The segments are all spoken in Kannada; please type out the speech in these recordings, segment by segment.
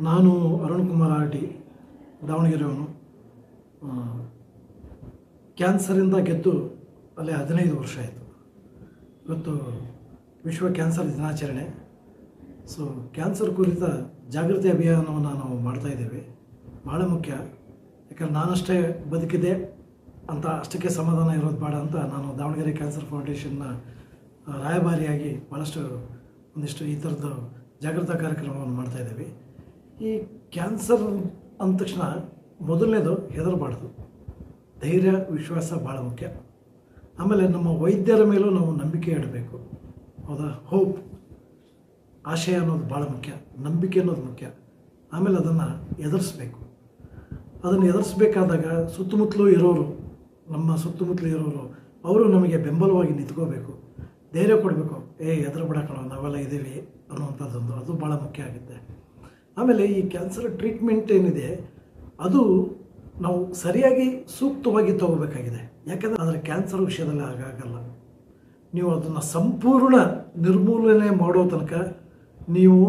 ನಾನು ಅರುಣ್ ಕುಮಾರ್ ಆರ್ ಟಿ ದಾವಣಗೆರೆಯವನು ಕ್ಯಾನ್ಸರಿಂದ ಗೆದ್ದು ಅಲ್ಲಿ ಹದಿನೈದು ವರ್ಷ ಆಯಿತು. ಇವತ್ತು ವಿಶ್ವ ಕ್ಯಾನ್ಸರ್ ದಿನಾಚರಣೆ. ಸೊ, ಕ್ಯಾನ್ಸರ್ ಕುರಿತ ಜಾಗೃತಿ ಅಭಿಯಾನವನ್ನು ನಾವು ಮಾಡ್ತಾ ಇದ್ದೇವೆ. ಭಾಳ ಮುಖ್ಯ. ಯಾಕಂದ್ರೆ ನಾನಷ್ಟೇ ಬದುಕಿದೆ ಅಂತ ಅಷ್ಟಕ್ಕೆ ಸಮಾಧಾನ ಇರೋದು ಬೇಡ ಅಂತ ನಾನು ದಾವಣಗೆರೆ ಕ್ಯಾನ್ಸರ್ ಫೌಂಡೇಶನ್ನ ರಾಯಭಾರಿಯಾಗಿ ಭಾಳಷ್ಟು ಒಂದಿಷ್ಟು ಈ ಥರದ್ದು ಜಾಗೃತ ಕಾರ್ಯಕ್ರಮವನ್ನು ಮಾಡ್ತಾಯಿದ್ದೀವಿ ಈ ಕ್ಯಾನ್ಸರ್ ಅಂದ ತಕ್ಷಣ ಮೊದಲನೇದು ಹೆದರಬಾರ್ದು. ಧೈರ್ಯ, ವಿಶ್ವಾಸ ಭಾಳ ಮುಖ್ಯ. ಆಮೇಲೆ ನಮ್ಮ ವೈದ್ಯರ ಮೇಲೂ ನಾವು ನಂಬಿಕೆ ಇಡಬೇಕು. ಹೌದಾ? ಹೋಪ್ ಆಶಯ ಅನ್ನೋದು ಭಾಳ ಮುಖ್ಯ. ನಂಬಿಕೆ ಅನ್ನೋದು ಮುಖ್ಯ. ಆಮೇಲೆ ಅದನ್ನು ಎದುರಿಸ್ಬೇಕು. ಅದನ್ನು ಎದುರಿಸ್ಬೇಕಾದಾಗ ಸುತ್ತಮುತ್ತಲೂ ಇರೋರು, ನಮ್ಮ ಸುತ್ತಮುತ್ತಲೂ ಇರೋರು, ಅವರು ನಮಗೆ ಬೆಂಬಲವಾಗಿ ನಿಂತ್ಕೋಬೇಕು. ಧೈರ್ಯ ಕೊಡಬೇಕು. ಏ ಎದುರು ಬಿಡಕಣ ನಾವೆಲ್ಲ ಇದ್ದೀವಿ ಅನ್ನುವಂಥದ್ದೊಂದು, ಅದು ಭಾಳ ಮುಖ್ಯ ಆಗುತ್ತೆ. ಆಮೇಲೆ ಈ ಕ್ಯಾನ್ಸರ್ ಟ್ರೀಟ್ಮೆಂಟ್ ಏನಿದೆ, ಅದು ನಾವು ಸರಿಯಾಗಿ ಸೂಕ್ತವಾಗಿ ತಗೋಬೇಕಾಗಿದೆ. ಯಾಕಂದರೆ ಅದರ ಕ್ಯಾನ್ಸರ್ ವಿಷಯದಲ್ಲಿ ಆಗಾಗಲ್ಲ ನೀವು ಅದನ್ನು ಸಂಪೂರ್ಣ ನಿರ್ಮೂಲನೆ ಮಾಡೋ ತನಕ ನೀವು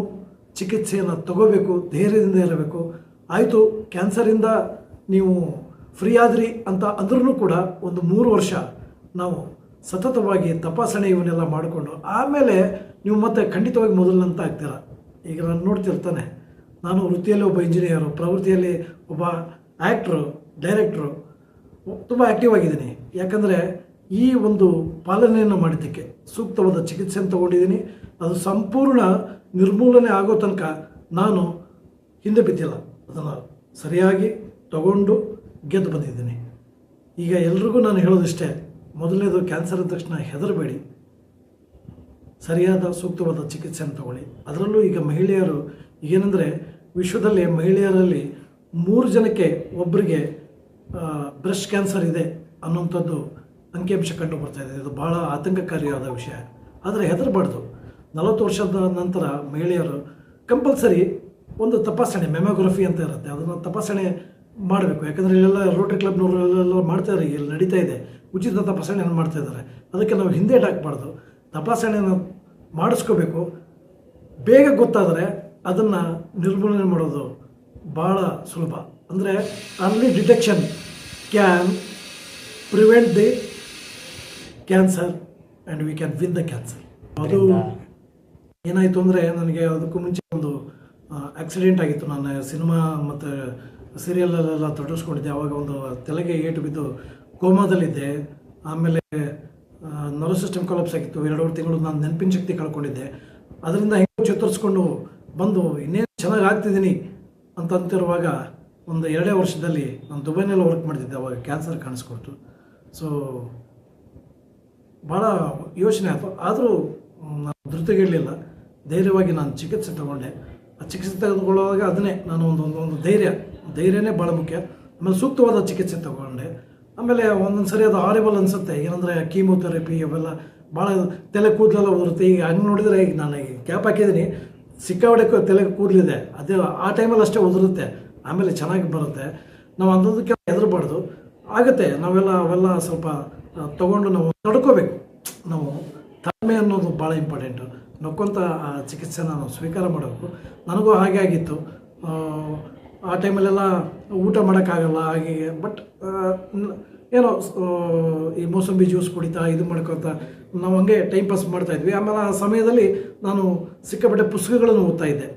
ಚಿಕಿತ್ಸೆಯನ್ನು ತಗೋಬೇಕು, ಧೈರ್ಯದಿಂದ ಇರಬೇಕು. ಆಯಿತು ಕ್ಯಾನ್ಸರಿಂದ ನೀವು ಫ್ರೀ ಆದ್ರಿ ಅಂತ ಅಂದ್ರೂ ಕೂಡ ಒಂದು ಮೂರು ವರ್ಷ ನಾವು ಸತತವಾಗಿ ತಪಾಸಣೆ ಇವನ್ನೆಲ್ಲ ಮಾಡಿಕೊಂಡು, ಆಮೇಲೆ ನೀವು ಮತ್ತೆ ಖಂಡಿತವಾಗಿ ಮೊದಲಿನಂತ ಆಗ್ತೀರ. ಈಗ ನಾನು ನೋಡ್ತಿರ್ತಾನೆ. ನಾನು ವೃತ್ತಿಯಲ್ಲಿ ಒಬ್ಬ ಇಂಜಿನಿಯರು ಪ್ರವೃತ್ತಿಯಲ್ಲಿ ಒಬ್ಬ ಆ್ಯಕ್ಟ್ರು ಡೈರೆಕ್ಟ್ರು ತುಂಬ ಆ್ಯಕ್ಟಿವ್ ಆಗಿದ್ದೀನಿ. ಯಾಕಂದರೆ ಈ ಒಂದು ಪಾಲನೆಯನ್ನು ಮಾಡಿದ್ದಕ್ಕೆ, ಸೂಕ್ತವಾದ ಚಿಕಿತ್ಸೆಯನ್ನು ತಗೊಂಡಿದ್ದೀನಿ. ಅದು ಸಂಪೂರ್ಣ ನಿರ್ಮೂಲನೆ ಆಗೋ ತನಕ ನಾನು ಹಿಂದೆ ಬಿದ್ದಿಲ್ಲ. ಅದನ್ನು ಸರಿಯಾಗಿ ತಗೊಂಡು ಗೆದ್ದು ಬಂದಿದ್ದೀನಿ. ಈಗ ಎಲ್ರಿಗೂ ನಾನು ಹೇಳೋದಿಷ್ಟೇ, ಮೊದಲನೇದು ಕ್ಯಾನ್ಸರ್ ಅಂದ ತಕ್ಷಣ ಹೆದರಬೇಡಿ. ಸರಿಯಾದ ಸೂಕ್ತವಾದ ಚಿಕಿತ್ಸೆಯನ್ನು ತಗೊಳ್ಳಿ. ಅದರಲ್ಲೂ ಈಗ ಮಹಿಳೆಯರು ಏನಂದರೆ ವಿಶ್ವದಲ್ಲಿ ಮಹಿಳೆಯರಲ್ಲಿ ಮೂರು ಜನಕ್ಕೆ ಒಬ್ಬರಿಗೆ ಬ್ರೆಸ್ಟ್ ಕ್ಯಾನ್ಸರ್ ಇದೆ ಅನ್ನುವಂಥದ್ದು ಅಂಕಿಅಂಶ ಕಂಡು ಬರ್ತಾ ಇದೆ. ಇದು ಭಾಳ ಆತಂಕಕಾರಿಯಾದ ವಿಷಯ. ಆದರೆ ಹೆದರಬಾರ್ದು. ನಲವತ್ತು ವರ್ಷದ ನಂತರ ಮಹಿಳೆಯರು ಕಂಪಲ್ಸರಿ ಒಂದು ತಪಾಸಣೆ, ಮೆಮೊಗ್ರಫಿ ಅಂತ ಇರುತ್ತೆ. ಅದನ್ನು ತಪಾಸಣೆ ಮಾಡಬೇಕು. ಯಾಕಂದರೆ ಇಲ್ಲೆಲ್ಲ ರೋಟರಿ ಕ್ಲಬ್ನವರು ಎಲ್ಲ ಮಾಡ್ತಾರೆ ಇಲ್ಲಿ ನಡೀತಾ ಇದೆ. ಉಚಿತ ತಪಾಸಣೆಯನ್ನು ಮಾಡ್ತಾ ಇದ್ದಾರೆ. ಅದಕ್ಕೆ ನಾವು ಹಿಂದೆ ಹಾಕಬಾರ್ದು. ತಪಾಸಣೆಯನ್ನು ಮಾಡಿಸ್ಕೋಬೇಕು. ಬೇಗ ಗೊತ್ತಾದರೆ ಅದನ್ನು ನಿರ್ಮೂಲನೆ ಮಾಡೋದು ಭಾಳ ಸುಲಭ. ಅಂದರೆ early detection can prevent the cancer and we can win the cancer ಅದು ಏನಾಯಿತು ಅಂದರೆ ನನಗೆ ಅದಕ್ಕೂ ಮುಂಚೆ ಒಂದು ಆಕ್ಸಿಡೆಂಟ್ ಆಗಿತ್ತು. ನಾನು ಸಿನಿಮಾ ಮತ್ತು ಸೀರಿಯಲಲ್ಲೆಲ್ಲ ತೊಡಗಿಸ್ಕೊಂಡಿದ್ದೆ. ಆವಾಗ ಒಂದು ತಲೆಗೆ ಏಟು ಬಿದ್ದು ಕೋಮಾದಲ್ಲಿದ್ದೆ. ಆಮೇಲೆ ನರ್ವ್ ಸಿಸ್ಟಮ್ ಕೊಲಾಪ್ಸ್ ಆಗಿತ್ತು. ಎರಡೂವರೆ ತಿಂಗಳು ನಾನು ನೆನಪಿನ ಶಕ್ತಿ ಕಳ್ಕೊಂಡಿದ್ದೆ. ಅದರಿಂದ ಹೆಂಗೆ ಚೇತರಿಸ್ಕೊಂಡು ಬಂದು ಇನ್ನೇನು ಚೆನ್ನಾಗಿ ಆಗ್ತಿದ್ದೀನಿ ಅಂತ ಅಂತಿರುವಾಗ ಒಂದು ಎರಡೇ ವರ್ಷದಲ್ಲಿ ನಾನು ದುಬೈನಲ್ಲಿ ವರ್ಕ್ ಮಾಡ್ತಿದ್ದೆ, ಅವಾಗ ಕ್ಯಾನ್ಸರ್ ಕಾಣಿಸ್ಕೊಡ್ತು. ಸೊ ಭಾಳ ಯೋಚನೆ ಆಯಿತು. ಆದರೂ ನಾನು ಧೃತಿಗಿಡಲಿಲ್ಲ ಧೈರ್ಯವಾಗಿ ನಾನು ಚಿಕಿತ್ಸೆ ತಗೊಂಡೆ. ಆ ಚಿಕಿತ್ಸೆ ತೆಗೆದುಕೊಳ್ಳುವಾಗ ಅದನ್ನೇ ನಾನು ಒಂದು ಒಂದು ಒಂದು ಧೈರ್ಯ. ಧೈರ್ಯನೇ ಭಾಳ ಮುಖ್ಯ. ಆಮೇಲೆ ಸೂಕ್ತವಾದ ಚಿಕಿತ್ಸೆ ತಗೊಂಡೆ. ಆಮೇಲೆ ಒಂದೊಂದು ಸರಿ ಅದು ಹಾರಿಬಲ್ ಅನಿಸುತ್ತೆ. ಏನಂದರೆ ಕೀಮೋಥೆರಪಿ ಅವೆಲ್ಲ ಭಾಳ ತಲೆ ಕೂದಲೆಲ್ಲ ಬರುತ್ತೆ ಈಗ ಹಂಗೆ ನೋಡಿದರೆ ಈಗ ನಾನು ಈಗ ಕ್ಯಾಪ್ ಹಾಕಿದ್ದೀನಿ. ಸಿಕ್ಕಾಪಟ್ಟೆ ತಲೆಗೆ ಕೂದಲಿದೆ. ಅದೇ ಆ ಟೈಮಲ್ಲಿ ಅಷ್ಟೇ ಉದುರುತ್ತೆ. ಆಮೇಲೆ ಚೆನ್ನಾಗಿ ಬರುತ್ತೆ. ನಾವು ಅಂದೋದಕ್ಕೆ ಹೆದರಬಾರ್ದು. ಆಗುತ್ತೆ. ನಾವೆಲ್ಲ ಅವೆಲ್ಲ ಸ್ವಲ್ಪ ತಗೊಂಡು ನಾವು ತಡ್ಕೋಬೇಕು. ನಾವು ತಾಳ್ಮೆ ಅನ್ನೋದು ಭಾಳ ಇಂಪಾರ್ಟೆಂಟು ನಕ್ಕೊಂತ, ಆ, ಚಿಕಿತ್ಸೆನ ನಾವು ಸ್ವೀಕಾರ ಮಾಡಬೇಕು. ನನಗೂ ಹಾಗೆ ಆಗಿತ್ತು. ಆ ಟೈಮಲ್ಲೆಲ್ಲ ಊಟ ಮಾಡೋಕ್ಕಾಗಲ್ಲ, ಹಾಗೆ ಬಟ್ ಏನೋ ಈ ಮೋಸಂಬಿ ಜ್ಯೂಸ್ ಕುಡಿತಾ, ಇದು ಮಾಡ್ಕೊತ ನಾವು ಹಂಗೆ ಟೈಮ್ ಪಾಸ್ ಮಾಡ್ತಾಯಿದ್ವಿ ಆಮೇಲೆ ಆ ಸಮಯದಲ್ಲಿ ನಾನು ಸಿಕ್ಕಾಪಟ್ಟೆ ಪುಸ್ತಕಗಳನ್ನು ಓದ್ತಾ ಇದ್ದೆ.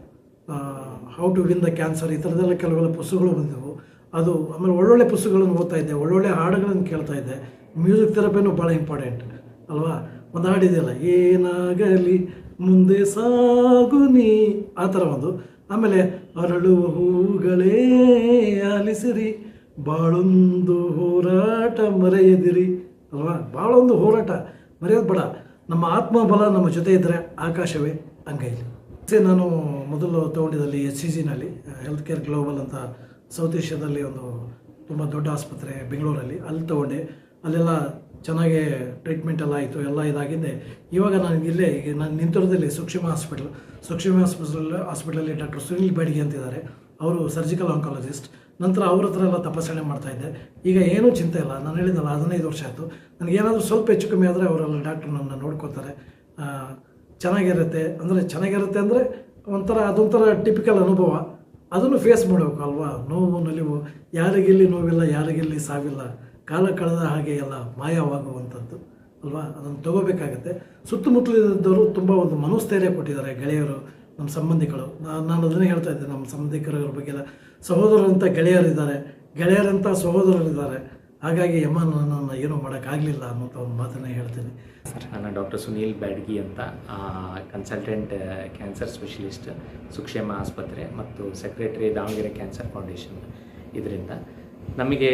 How to win the cancer ಈ ಥರದ್ದೆಲ್ಲ ಕೆಲವೆಲ್ಲ ಪುಸ್ತಕಗಳು ಬಂದವು ಅದು ಆಮೇಲೆ ಒಳ್ಳೊಳ್ಳೆ ಪುಸ್ತಕಗಳನ್ನು ಓದ್ತಾ ಇದ್ದೆ. ಒಳ್ಳೊಳ್ಳೆ ಹಾಡುಗಳನ್ನು ಕೇಳ್ತಾ ಇದ್ದೆ. ಮ್ಯೂಸಿಕ್ ಥೆರಪಿನೂ ಭಾಳ ಇಂಪಾರ್ಟೆಂಟ್ ಅಲ್ವಾ? ಒಂದು ಹಾಡಿದೆಯಲ್ಲ ಏನಾಗಲಿ, ಮುಂದೆ ಸಾಗು ನೀ, ಆ ಥರ ಒಂದು. ಆಮೇಲೆ ಅರಳುವ ಹೂಗಳೇ ಆಲಿಸಿರಿ ಬಾಳೊಂದು ಹೋರಾಟ ಮರೆಯದಿರಿ. ಅಲ್ವಾ? ಭಾಳೊಂದು ಹೋರಾಟ. ಮರೆಯೋದು ಬೇಡ. ನಮ್ಮ ಆತ್ಮಬಲ ನಮ್ಮ ಜೊತೆ ಇದ್ದರೆ ಆಕಾಶವೇ ಅಂಗೈಲಿ. ನಾನು ಮೊದಲು ತಗೊಂಡಿದ್ದಲ್ಲಿ ಎಸ್ ಸಿ ಜಿನಲ್ಲಿ ಹೆಲ್ತ್ ಕೇರ್ ಗ್ಲೋಬಲ್ ಅಂತ ಸೌತ್ ಏಷ್ಯಾದಲ್ಲಿ ಒಂದು ತುಂಬ ದೊಡ್ಡ ಆಸ್ಪತ್ರೆ ಬೆಂಗಳೂರಲ್ಲಿ. ಅಲ್ಲಿ ತೊಗೊಂಡೆ. ಅಲ್ಲೆಲ್ಲ ಚೆನ್ನಾಗಿ ಟ್ರೀಟ್ಮೆಂಟ್ ಎಲ್ಲ ಆಯಿತು. ಎಲ್ಲ ಇದಾಗಿದ್ದೆ. ಇವಾಗ ನಾನು ಇಲ್ಲೇ, ಈಗ ನಾನು ನಿಂತಿರೋದಲ್ಲಿ ಸೂಕ್ಷ್ಮ ಹಾಸ್ಪಿಟಲ್ ಸೂಕ್ಷ್ಮ ಹಾಸ್ಪಿಟಲ್ ಹಾಸ್ಪಿಟಲಲ್ಲಿ ಡಾಕ್ಟರ್ ಸುನಿಲ್ ಬೇಡಿಗೆ ಅಂತಿದ್ದಾರೆ. ಅವರು ಸರ್ಜಿಕಲ್ ಆಂಕಾಲಜಿಸ್ಟ್ ನಂತರ ಅವ್ರ ಹತ್ರ ಎಲ್ಲ ತಪಾಸಣೆ ಮಾಡ್ತಾ ಇದ್ದೆ. ಈಗ ಏನೂ ಚಿಂತೆ ಇಲ್ಲ. ನಾನು ಹೇಳಿದ್ದಲ್ಲ, ಹದಿನೈದು ವರ್ಷ ಆಯಿತು. ನನಗೇನಾದರೂ ಸ್ವಲ್ಪ ಹೆಚ್ಚು ಕಮ್ಮಿ ಆದರೆ ಅವರೆಲ್ಲ ಡಾಕ್ಟ್ರು ನನ್ನ ನೋಡ್ಕೋತಾರೆ. ಚೆನ್ನಾಗಿರುತ್ತೆ ಅಂದರೆ ಚೆನ್ನಾಗಿರುತ್ತೆ ಅಂದರೆ ಒಂಥರ ಅದೊಂಥರ ಟಿಪಿಕಲ್ ಅನುಭವ. ಅದನ್ನು ಫೇಸ್ ಮಾಡಬೇಕು ಅಲ್ವಾ? ನೋವು, ನಲಿವು. ಯಾರಿಗಿಲ್ಲಿ ನೋವಿಲ್ಲ, ಯಾರಿಗಿಲ್ಲಿ ಸಾವಿಲ್ಲ. ಕಾಲ ಕಳೆದ ಹಾಗೆ ಎಲ್ಲ ಮಾಯವಾಗುವಂಥದ್ದು. ಅಲ್ವಾ? ಅದನ್ನು ತಗೋಬೇಕಾಗತ್ತೆ. ಸುತ್ತಮುತ್ತಲಿದ್ದವರು ತುಂಬ ಒಂದು ಮನೋಸ್ಥೈರ್ಯ ಕೊಟ್ಟಿದ್ದಾರೆ ಗೆಳೆಯರು. ನಮ್ಮ ಸಂಬಂಧಿಕರು ನಾನು ನಾನು ಅದನ್ನೇ ಹೇಳ್ತಾ ಇದ್ದೆ, ನಮ್ಮ ಸಂಬಂಧಿಕರ ಬಗ್ಗೆ ಎಲ್ಲ ಸಹೋದರರಂಥ ಗೆಳೆಯರಿದ್ದಾರೆ. ಗೆಳೆಯರಂಥ ಸಹೋದರರಿದ್ದಾರೆ. ಹಾಗಾಗಿ ಯಮ್ಮ, ನನ್ನನ್ನು ಏನು ಮಾಡೋಕ್ಕಾಗಲಿಲ್ಲ ಅನ್ನೋಂಥ ಒಂದು ಮಾತನ್ನು ಹೇಳ್ತೀನಿ. ನನ್ನ ಡಾಕ್ಟರ್ ಸುನೀಲ್ ಬ್ಯಾಡ್ಗಿ ಅಂತ ಕನ್ಸಲ್ಟೆಂಟ್ ಕ್ಯಾನ್ಸರ್ ಸ್ಪೆಷಲಿಸ್ಟ್ ಸುಕ್ಷೇಮ ಆಸ್ಪತ್ರೆ ಮತ್ತು ಸೆಕ್ರೆಟರಿ ದಾವಣಗೆರೆ ಕ್ಯಾನ್ಸರ್ ಫೌಂಡೇಶನ್ ಇದರಿಂದ. ನಮಗೆ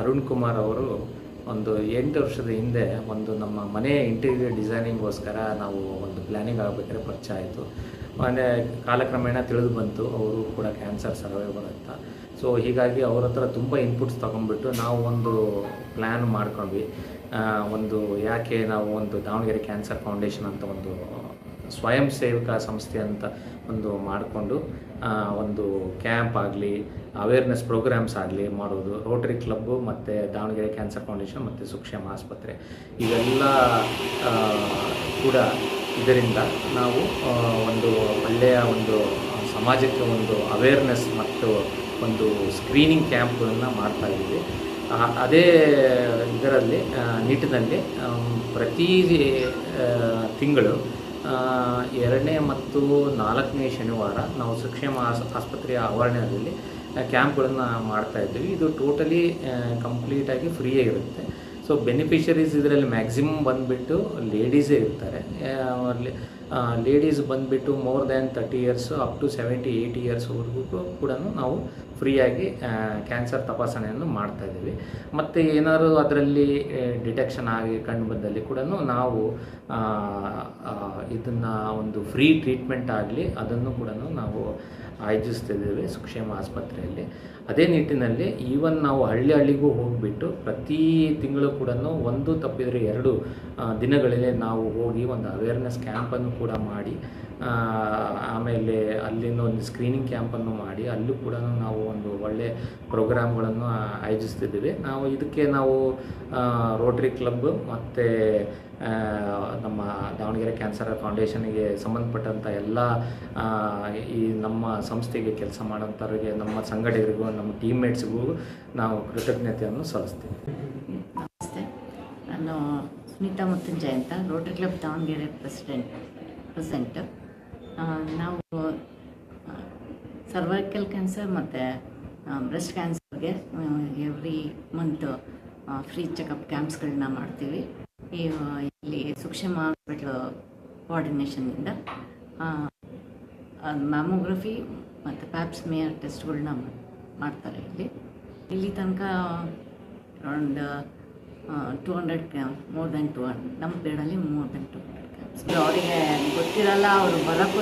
ಅರುಣ್ ಕುಮಾರ್ ಅವರು ಒಂದು ಎಂಟು ವರ್ಷದ ಹಿಂದೆ ಒಂದು ನಮ್ಮ ಮನೆ ಇಂಟೀರಿಯರ್ ಡಿಸೈನಿಂಗ್ಗೋಸ್ಕರ ನಾವು ಒಂದು ಪ್ಲ್ಯಾನಿಂಗ್ ಆಗಬೇಕಾದ್ರೆ ಪರಿಚಯ ಆಯಿತು. ಮನೆ ಕಾಲಕ್ರಮೇಣ ತಿಳಿದು ಬಂತು. ಅವರು ಕೂಡ ಕ್ಯಾನ್ಸರ್ ಸರ್ವೈವರ್ ಅಂತ ಸೊ ಹೀಗಾಗಿ ಅವ್ರ ಹತ್ರ ತುಂಬ ಇನ್ಪುಟ್ಸ್ ತೊಗೊಂಡ್ಬಿಟ್ಟು ನಾವು ಒಂದು ಪ್ಲ್ಯಾನ್ ಮಾಡ್ಕೊಂಡ್ವಿ. ಒಂದು ಯಾಕೆ ನಾವು ಒಂದು ದಾವಣಗೆರೆ ಕ್ಯಾನ್ಸರ್ ಫೌಂಡೇಶನ್ ಅಂತ ಒಂದು ಸ್ವಯಂ ಸೇವಕ ಸಂಸ್ಥೆ ಅಂತ ಒಂದು ಮಾಡಿಕೊಂಡು ಒಂದು ಕ್ಯಾಂಪ್ ಆಗಲಿ ಅವೇರ್ನೆಸ್ ಪ್ರೋಗ್ರಾಮ್ಸ್ ಆಗಲಿ ಮಾಡೋದು. ರೋಟರಿ ಕ್ಲಬ್ಬು ಮತ್ತು ದಾವಣಗೆರೆ ಕ್ಯಾನ್ಸರ್ ಫೌಂಡೇಶನ್ ಮತ್ತು ಸುಕ್ಷೇಮ ಆಸ್ಪತ್ರೆ. ಇವೆಲ್ಲ ಕೂಡ ಇದರಿಂದ ನಾವು ಒಂದು ಒಳ್ಳೆಯ ಒಂದು ಸಮಾಜಕ್ಕೆ ಒಂದು ಅವೇರ್ನೆಸ್ ಮತ್ತು ಒಂದು ಸ್ಕ್ರೀನಿಂಗ್ ಕ್ಯಾಂಪ್ಗಳನ್ನು ಮಾಡ್ತಾ ಇದ್ದೀವಿ. ಅದೇ ಇದರಲ್ಲಿ ನಿಟ್ಟಿನಲ್ಲಿ ಪ್ರತಿ ತಿಂಗಳು ಎರಡನೇ ಮತ್ತು ನಾಲ್ಕನೇ ಶನಿವಾರ ನಾವು ಸುಕ್ಷೇಮ ಆಸ್, ಆಸ್ಪತ್ರೆಯ ಆವರಣದಲ್ಲಿ ಕ್ಯಾಂಪ್ಗಳನ್ನು ಮಾಡ್ತಾ ಇದ್ದೀವಿ. ಇದು ಟೋಟಲಿ ಕಂಪ್ಲೀಟಾಗಿ ಫ್ರೀಯಾಗಿರುತ್ತೆ ಸೊ, ಬೆನಿಫಿಷರೀಸ್ ಇದರಲ್ಲಿ ಮ್ಯಾಕ್ಸಿಮಮ್ ಬಂದುಬಿಟ್ಟು ಲೇಡೀಸೇ ಇರ್ತಾರೆ. ಲೇಡೀಸ್ ಬಂದುಬಿಟ್ಟು more than thirty years up to seventy eighty ಇಯರ್ಸ್ವರೆಗೂ ಕೂಡ ನಾವು ಫ್ರೀಯಾಗಿ ಕ್ಯಾನ್ಸರ್ ತಪಾಸಣೆಯನ್ನು ಮಾಡ್ತಾ ಇದ್ದೀವಿ. ಮತ್ತು ಏನಾದರೂ ಅದರಲ್ಲಿ ಡಿಟೆಕ್ಷನ್ ಆಗಿ ಕಂಡು ಬಂದಲ್ಲಿ ಕೂಡ ನಾವು ಇದನ್ನು ಒಂದು ಫ್ರೀ ಟ್ರೀಟ್ಮೆಂಟ್ ಆಗಲಿ, ಅದನ್ನು ಕೂಡ ನಾವು ಆಯೋಜಿಸ್ತಿದ್ದೇವೆ ಸುಕ್ಷೇಮ ಆಸ್ಪತ್ರೆಯಲ್ಲಿ. ಅದೇ ನಿಟ್ಟಿನಲ್ಲಿ ಈವನ್ ನಾವು ಹಳ್ಳಿ ಹಳ್ಳಿಗೂ ಹೋಗಿಬಿಟ್ಟು ಪ್ರತಿ ತಿಂಗಳು ಕೂಡ ಒಂದು ತಪ್ಪಿದರೆ ಎರಡು ದಿನಗಳಲ್ಲಿ ನಾವು ಹೋಗಿ ಒಂದು ಅವೇರ್ನೆಸ್ ಕ್ಯಾಂಪನ್ನು ಕೂಡ ಮಾಡಿ ಆಮೇಲೆ ಅಲ್ಲಿಂದ ಒಂದು ಸ್ಕ್ರೀನಿಂಗ್ ಕ್ಯಾಂಪನ್ನು ಮಾಡಿ, ಅಲ್ಲೂ ಕೂಡ ನಾವು ಒಂದು ಒಳ್ಳೆ ಪ್ರೋಗ್ರಾಮ್ಗಳನ್ನು ಆಯೋಜಿಸ್ತಿದ್ದೀವಿ. ನಾವು ಇದಕ್ಕೆ ನಾವು ರೋಟ್ರಿ ಕ್ಲಬ್ ಮತ್ತು ನಮ್ಮ ದಾವಣಗೆರೆ ಕ್ಯಾನ್ಸರ್ ಫೌಂಡೇಶನ್ಗೆ ಸಂಬಂಧಪಟ್ಟಂಥ ಎಲ್ಲ ಈ ನಮ್ಮ ಸಂಸ್ಥೆಗೆ ಕೆಲಸ ಮಾಡೋಂಥವ್ರಿಗೆ ನಮ್ಮ ಸಂಘಟಕರಿಗೂ, ನಮ್ಮ ಟೀಮ್ಮೇಟ್ಸ್ಗೂ ನಾವು ಕೃತಜ್ಞತೆಯನ್ನು ಸಲ್ಲಿಸ್ತೀವಿ. ನಮಸ್ತೆ. ನಾನು ಸುನೀತಾ ಮತ್ತು ಅಂತ rotary club Davanagere president present ನಾವು ಸರ್ವೈಕಲ್ ಕ್ಯಾನ್ಸರ್ ಮತ್ತು ಬ್ರೆಸ್ಟ್ ಕ್ಯಾನ್ಸರ್ಗೆ ಎವ್ರಿ ಮಂತ್ ಫ್ರೀ ಚೆಕಪ್ ಕ್ಯಾಂಪ್ಸ್ಗಳನ್ನ ಮಾಡ್ತೀವಿ. ಇಲ್ಲಿ ಸೂಕ್ಷ್ಮ ಹಾಸ್ಪಿಟ್ಲು ಕೋಆರ್ಡಿನೇಷನ್ನಿಂದ ಮ್ಯಾಮೋಗ್ರಫಿ ಮತ್ತು ಪ್ಯಾಪ್ಸ್ಮಿಯರ್ ಟೆಸ್ಟ್ಗಳನ್ನ ಮಾಡ್ತಾರೆ ಇಲ್ಲಿ. ಇಲ್ಲಿ ತನಕ around two hundred more than two hundred ನಮ್ಮ ಪೀರಿಯಡಲ್ಲಿ ಮೋರ್ ದೆನ್ ಟು ಕ್ಯಾಂಪ್ಸ್ ಅವರಿಗೆ ಗೊತ್ತಿರಲ್ಲ, ಅವರು ಬರೋಕ್ಕೂ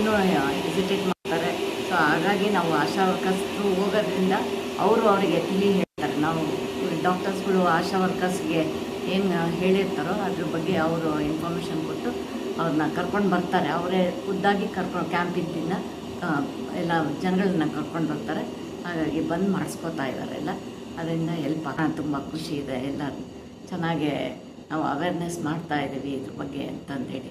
ಹೆಸಿಟೇಟ್ ಮಾಡ್ತಾರೆ. ಸೊ ಹಾಗಾಗಿ ನಾವು ಆಶಾ ವರ್ಕರ್ಸ್ರು ಹೋಗೋದ್ರಿಂದ ಅವರು ಅವರಿಗೆ ತಿಳಿ ಹೇಳ್ತಾರೆ. ನಾವು ಡಾಕ್ಟರ್ಸ್ಗಳು ಆಶಾ ವರ್ಕರ್ಸ್ಗೆ ಏನು ಹೇಳಿರ್ತಾರೋ ಅದ್ರ ಬಗ್ಗೆ ಅವರು ಇನ್ಫಾರ್ಮೇಷನ್ ಕೊಟ್ಟು ಅವ್ರನ್ನ ಕರ್ಕೊಂಡು ಬರ್ತಾರೆ. ಅವರೇ ಖುದ್ದಾಗಿ ಕರ್ಕೊಂಡು ಕ್ಯಾಂಪಿಂದ ಎಲ್ಲ ಜನಗಳನ್ನ ಕರ್ಕೊಂಡು ಬರ್ತಾರೆ. ಹಾಗಾಗಿ ಬಂದು ಮಾಡಿಸ್ಕೋತಾ ಇದ್ದಾರೆ ಎಲ್ಲ. ಅದರಿಂದ ಹೆಲ್ಪ್ ತುಂಬ ಖುಷಿ ಇದೆ. ಎಲ್ಲ ಚೆನ್ನಾಗೆ ನಾವು ಅವೇರ್ನೆಸ್ ಮಾಡ್ತಾ ಇದ್ದೀವಿ ಇದ್ರ ಬಗ್ಗೆ ಅಂತಂದೇಳಿ.